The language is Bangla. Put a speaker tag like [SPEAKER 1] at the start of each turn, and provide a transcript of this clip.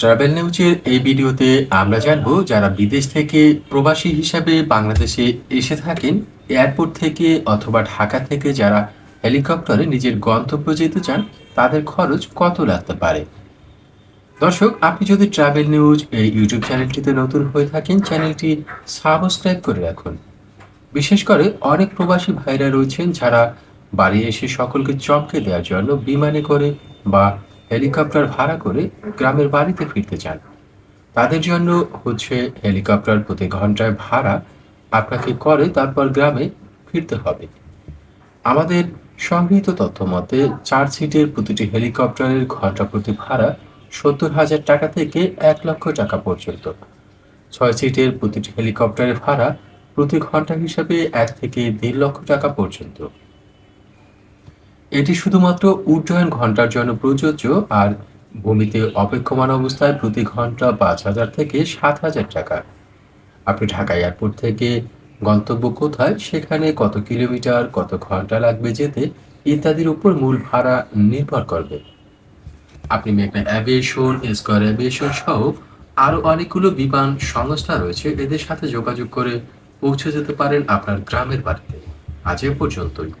[SPEAKER 1] ট্রাভেল নিউজের এই ভিডিওতে আমরা জানব যারা বিদেশ থেকে প্রবাসী হিসাবে বাংলাদেশে এসে থাকেন, এয়ারপোর্ট থেকে অথবা ঢাকা থেকে যারা হেলিকপ্টারে নিজের গন্তব্য যেতে চান, তাদের খরচ কত লাগতে পারে? দর্শক, আপনি যদি ট্রাভেল নিউজ এই ইউটিউব চ্যানেলটিতে নতুন হয়ে থাকেন, চ্যানেলটি সাবস্ক্রাইব করে রাখুন। বিশেষ করে অনেক প্রবাসী ভাইরা রয়েছেন যারা বাড়ি এসে সকলকে চমকে দেওয়ার জন্য বিমানে করে বা হেলিকপ্টার ভাড়া করে গ্রামের বাড়িতে ফিরতে চান। তাদের জন্য হচ্ছে হেলিকপ্টার প্রতি ঘন্টায় ভাড়া আপনাকে করে তারপর গ্রামে ফিরতে হবে। আমাদের সংগৃহীত তথ্য মতে চার সিটের প্রতিটি হেলিকপ্টারের ঘণ্টা প্রতি ভাড়া সত্তর হাজার টাকা থেকে এক লক্ষ টাকা পর্যন্ত। ছয় সিটের প্রতিটি হেলিকপ্টারের ভাড়া প্রতি ঘণ্টা হিসাবে এক থেকে দেড় লক্ষ টাকা পর্যন্ত। এটি শুধুমাত্র উড্ডয়ন ঘণ্টার জন্য প্রযোজ্য, আর ভূমিতে অপেক্ষমান অবস্থায় প্রতি ঘণ্টা পাঁচ হাজার থেকে সাত হাজার টাকা। আপনি ঢাকা এয়ারপোর্ট থেকে গন্তব্য কোথায়, সেখানে কত কিলোমিটার, কত ঘণ্টা লাগবে যেতে, ইত্যাদির উপর মূল ভাড়া নির্ভর করবে। আপনি মেঘনা অ্যাভিয়েশন, স্কয়ার অ্যাভিয়েশন সহ আরও অনেকগুলো বিমান সংস্থা রয়েছে, এদের সাথে যোগাযোগ করে পৌঁছে যেতে পারেন আপনার গ্রামের বাড়িতে। আজ এ পর্যন্তই।